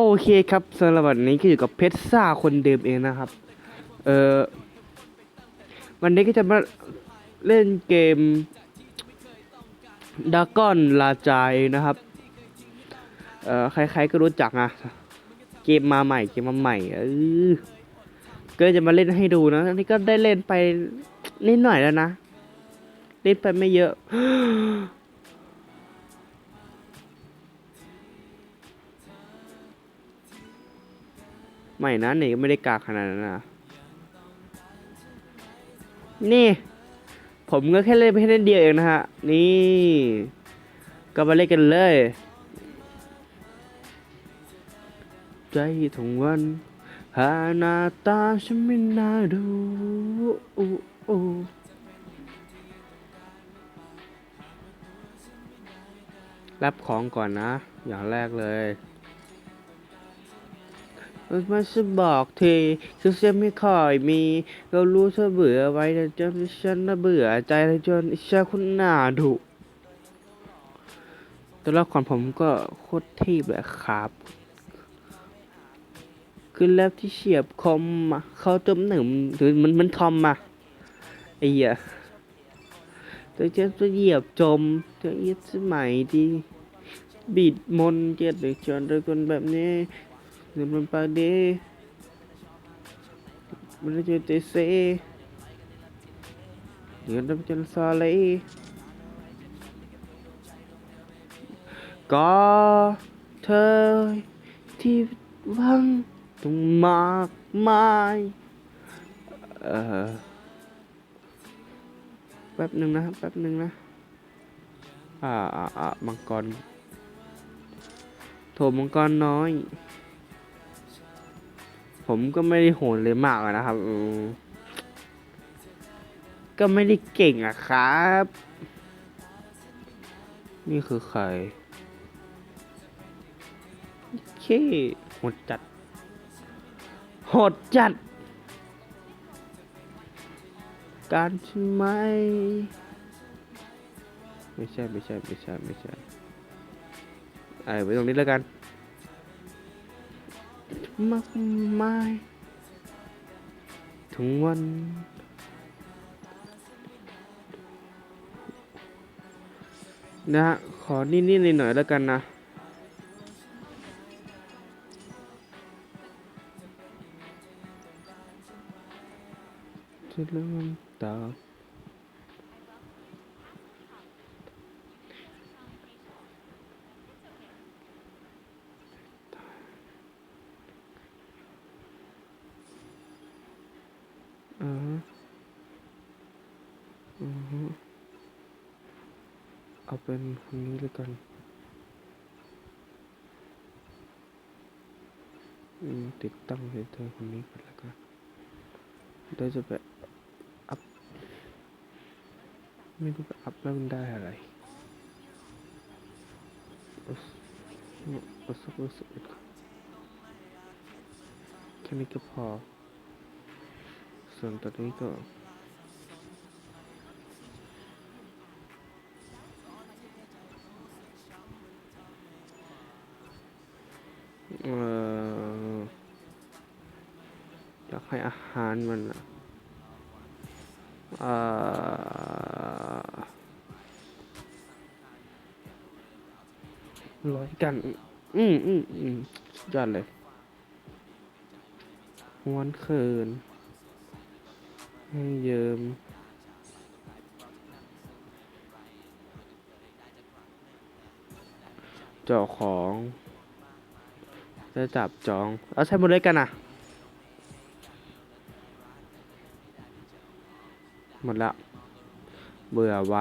โอเคครับสำหรับวันนี้ก็อยู่กับเพชรซ่าคนเดิมเองนะครับ เออวันนี้ก็จะมาเล่นเกมดากอนลาจายนะครับ เออใครๆก็รู้จักนะ เกมมาใหม่เกมมาใหม่เออก็จะมาเล่นให้ดูนะอันนี้ก็ได้เล่นไปนิดหน่อยแล้วนะ เล่นไปไม่เยอะ ไม่นะเนก็ไม่ได้กากขนาดนั้นนะนี่ ผมก็แค่เล่นไปแค่เล่นเดียวเองนะฮะ นี่ ก็มาเล่นกันเลย ใจทั้งวันหาหน้าตาฉันไม่น่าดูอู้อู้รับของก่อนนะ อย่างแรกเลย มันจะบอกทีคือฉันไม่ค่อยมี เรารู้เธอเบื่อไว้แต่จนฉันน่ะเบื่อใจเลยจนอิชาคุณหน้าดุตัวละครผมก็โคตรเทีเลยครับคือแล้วที่เฉียบคมเขาจมหนึ่งหรือมันมันทอมมาไอ้เหี้ยแต่จะจะเหยียบจมจะเอียดสมัยดีบิดมนเจ็ดหรือจนโดยคนแบบนี้ Sebelum pagi Menuju TC Dengan dah berjalan soleh ก็เธอที่หวังต้องมากมายเอ่อแป๊บหนึ่งนะแป๊บหนึ่งนะอ่าอ่าอ่ามังกรโถมังกรน้อย ผมก็ไม่ได้โหนเลยมากนะครับก็ไม่ได้เก่งอะครับ นี่คือใครโอเคหดจัดหดจัด การใช่ไหมไม่ใช่ไม่ใช่ไม่ใช่ไม่ใช่ไอ้ไว้ตรงนี้แล้วกัน มากมายถึงวัน นะฮะ ขอนิดๆหน่อยๆแล้วกันนะจะเริ่มตาอ่าฮะอือฮึ เอาเป็นคนนี้แล้วกันอืมติดตั้งให้เธอคนนี้ก่อนแล้วกันเดี๋ยวจะไปอัพ ไม่รู้ไปอัพแล้วมันได้อะไรอาสเอาสักเอาสักอาสักแค่นี้ก็พอ ส่วนตัวนี้ก็ เอ่ออยากให้อาหารมันอะเอ่อ ร้อยกัน อืมอืมอืมยอดเลยวันคืนให้เยิมเจ้าของ จะจับจอง เอาใช้หมดเลยกันอะ หมดละ เบื่อไว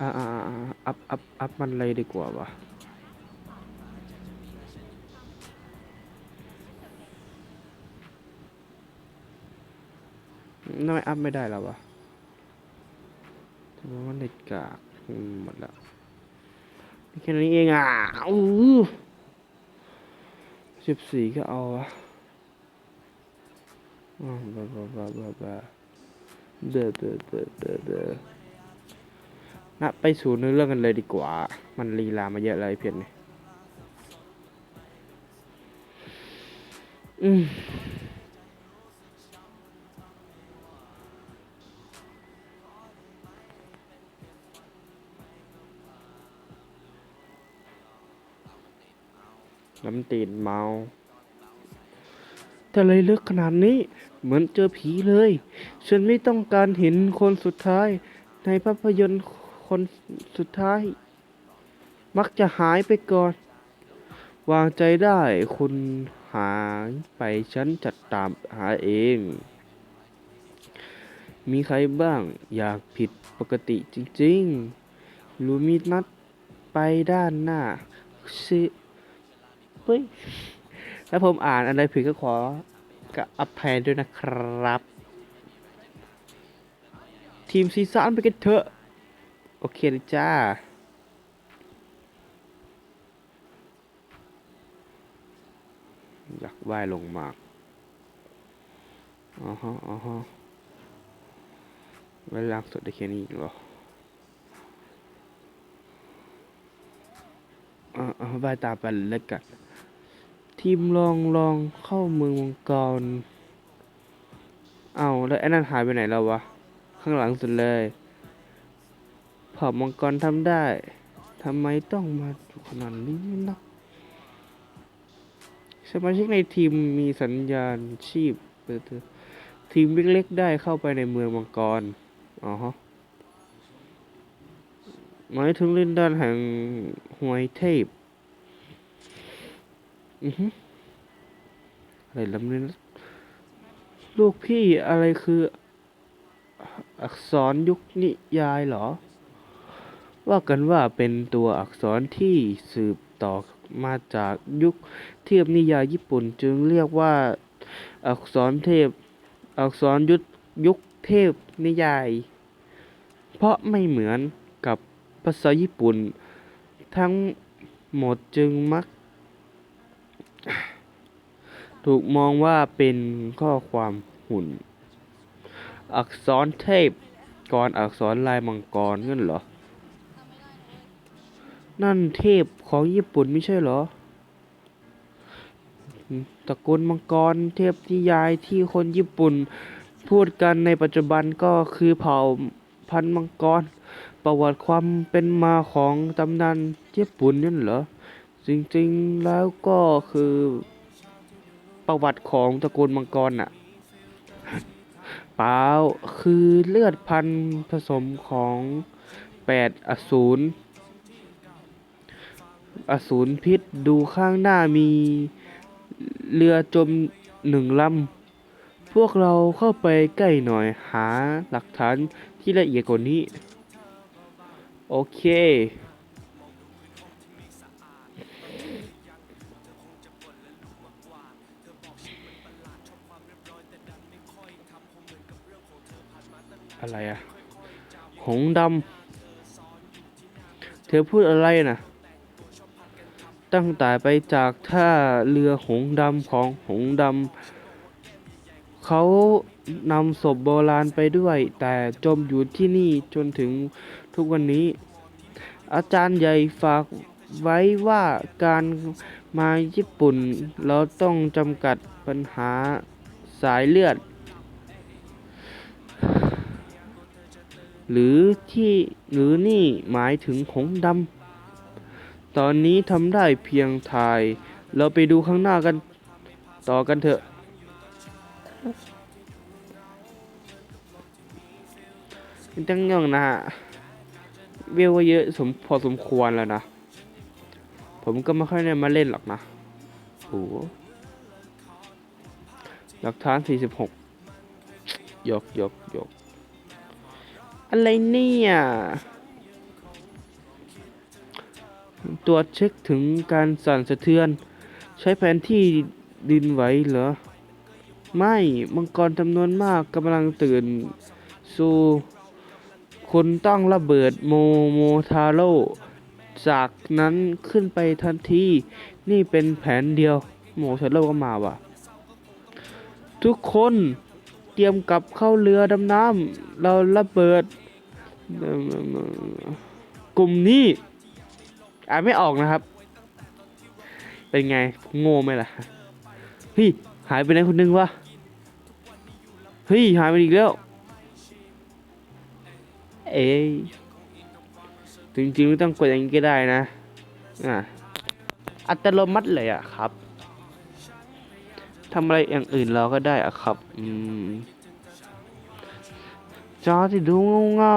อ่าอ่าอ่าอัพอัพอัพมันเลยดีกว่าวะทำไมอัพไม่ได้แล้ววะทำไมว่าเน็ตกากหมดละแค่นี้เองอะอู้สิบสี่ก็เอาวะ บาบาบาบาบาเดอเดอเดอเดอเดอนะไปสู่เนื้อเรื่องกันเลยดีกว่า มันลีลามาเยอะเลยเพียนนี่อืน้ำตีนเมา แต่เลยลึกขนาดนี้ เหมือนเจอผีเลย ฉันไม่ต้องการเห็นคนสุดท้าย ในภาพยนตร์คนสุดท้าย มักจะหายไปก่อน วางใจได้คุณหายไปฉันจัดตามหาเอง มีใครบ้างอยากผิดปกติจริงๆรู้มีนัดไปด้านหน้าสิเฮ้ย แล้วผมอ่านอะไรผิดก็ขอกะอภัยด้วยนะครับ ทีมซีซั่นไปกันเถอะ โอเคเลยจ้าอยากว่ายลงมากอ๋อฮะอ๋อฮะไว้ล้าสดได้แค่นี้อีกเหรออ่าอ่าว่ายตามไปเลยกัน ทีมลองลองเข้าเมืองมังกร เอาแล้วไอ้นั่นหายไปไหนแล้ววะ ข้างหลังสุดเลยเผ่ามังกรทำได้ทำไมต้องมาอยู่ขนาดนี้นะสมาชิกในทีมมีสัญญาณชีพเปิดเถอะทีมเล็กๆได้เข้าไปในเมืองมังกร อ๋อหมายถึงเล่นด้านแห่งหวยเทพ อือฮึอะไรลำเนี้นลูกพี่อะไรคือ อักษรยุคนิยายเหรอ ว่ากันว่าเป็นตัวอักษรที่สืบต่อมาจากยุคเทพนิยายญี่ปุ่นจึงเรียกว่า อักษรเทพ อักษรยุคยุคเทพนิยาย เพราะไม่เหมือนกับภาษาญี่ปุ่น ทั้งหมดจึงมัก ถูกมองว่าเป็นข้อความหุ่น อักษรเทพก่อนอักษรลายมังกรงั้นเหรอ นั่นเทพของญี่ปุ่นไม่ใช่เหรอตระกูลมังกรเทพนิยายที่คนญี่ปุ่นพูดกันในปัจจุบันก็คือเผ่าพันธุ์มังกร ประวัติความเป็นมาของตำนานญี่ปุ่นนั่นเหรอ จริงๆแล้วก็คือ ประวัติของตระกูลมังกรน่ะเปล่าคือเลือดพันธุ์ผสมของแปดอสูรอสูรพิษดูข้างหน้ามีเรือจมหนึ่งลำ พวกเราเข้าไปใกล้หน่อยหาหลักฐานที่ละเอียดกว่านี้ โอเค อะไรอะหงดำเธอพูดอะไรนะตั้งแต่ไปจากท่าเรือหงดำของหงดำเขานำศพโบราณไปด้วย แต่จมอยู่ที่นี่จนถึงทุกวันนี้ อาจารย์ใหญ่ฝากไว้ว่าการมาญี่ปุ่น เราต้องจำกัดปัญหาสายเลือด หรือที่หรือนี่หมายถึงหงดำตอนนี้ทำได้เพียงถ่าย เราไปดูข้างหน้ากันต่อกันเถอะตั้งยองนะฮะเวลก็เยอะสมพอสมควรแล้วนะ ผมก็ไม่ค่อยได้มาเล่นหรอกนะโอ้โหหลักฐาน 46ยกยกยก อะไรเนี่ย ตรวจเช็คถึงการสั่นสะเทือน ใช้แผนที่ดินไหวเหรอ ไม่มังกรจำนวนมากกำลังตื่น สู่คุณต้องระเบิดโมโมทาโร่จากนั้นขึ้นไปทันที นี่เป็นแผนเดียว โมทาโร่ก็มาว่ะ ทุกคนเตรียมกลับเข้าเรือดำน้ำ เราระเบิด กลุ่มนี้อ่านไม่ออกนะครับ เป็นไงโง่ไหมล่ะเฮ้ยหายไปไหนคนหนึงวะเฮ้ยหายไปอีกแล้ว เอ้ยจริงๆไม่ต้องกดอย่างนี้ก็ได้นะอะอัตโนมัติเลยอะครับทำอะไรอย่างอื่นเราก็ได้อะครับ อืม จอที่ดูเงา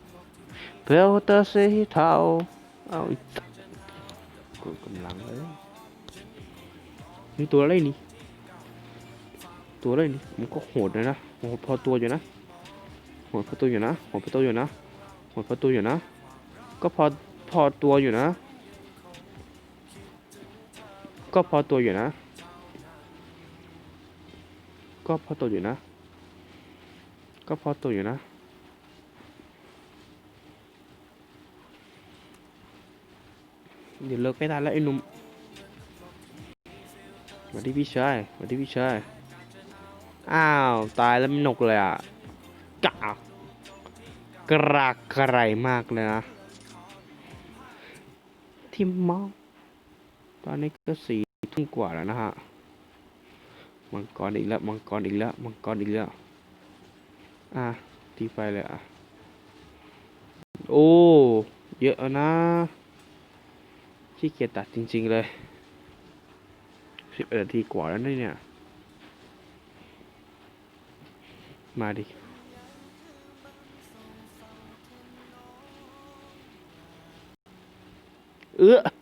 ๆเปลวตาสีเทาเอาอีกกดกำลังเลยนี่ตัวอะไรนี่ ตัวอะไรนี่มันก็โหดเลยนะโหดพอตัวอยู่นะโหดพอตัวอยู่นะโหดพอตัวอยู่นะโหดพอตัวอยู่นะ ก็พอพอตัวอยู่นะ ก็พอตัวอยู่นะ ก็พอตัวอยู่นะ ก็พอตัวอยู่นะ เดี๋ยวเลิกไม่ได้แล้วไอ้หนุ่มมาที่พี่ชายมาที่พี่ชายอ้าว ตายแล้วไม่หนกเลยอะกะกรากไกรมากเลยนะที่มองตอนนี้ก็สี่ทุ่มกว่าแล้วนะฮะมังกรอีกแล้วมังกรอีกแล้วมังกรอีกแล้ว อะตีไฟเลยอะ โอ้ เยอะนะขี้เกียจตัดจริง ๆ เลยสิบเอ็ดนาทีกว่าแล้วนะเนี่ย มาดิเออ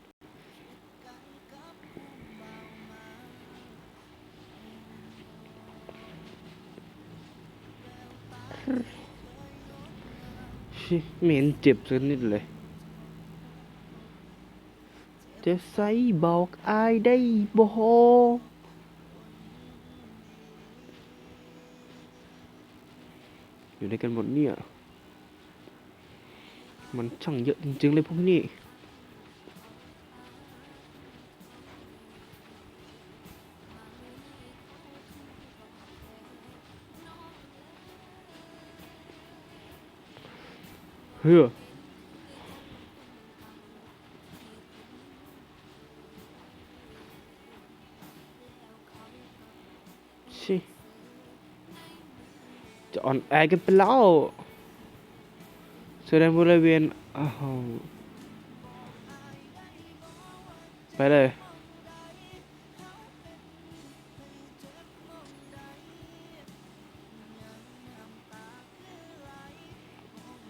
เหม็นเจ็บสักนิดเลย จะใส่บอกอายได้บ่อยู่ในกันหมดเนี่ย มันช่างเยอะจริงๆเลยพวกนี้ เฮ้อชิจะอ่อนแอกันไปแล้วแสดงบริเวณอ้าวไปเลย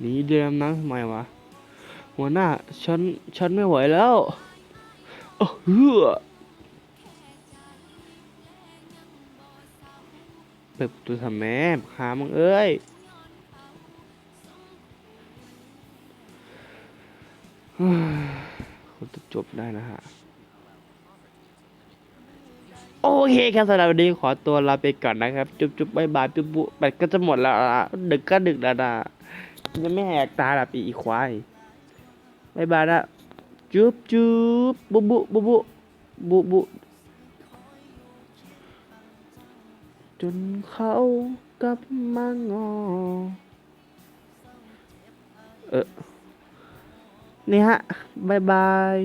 หนีเรือดำน้ำทำไมวะหัวหน้าฉันฉันไม่ไหวแล้วเออเฮือเปิดประตูทำแม่หามึงเอ้ยคุณจะจบได้นะฮะ โอเคครับสำหรับวันนี้ขอตัวลาไปก่อนนะครับ จุ๊บจุ๊บบายบายปุ๊บปุ๊บแบตก็จะหมดแล้วอะดึกก็ดึกแล้วนะ ยังไม่แหกตาหลับอีควายบายบายนะจุ๊บจุ๊บบุบุบุบุบุบุจนเขากลับมางอ เออ นี่ฮะบายบาย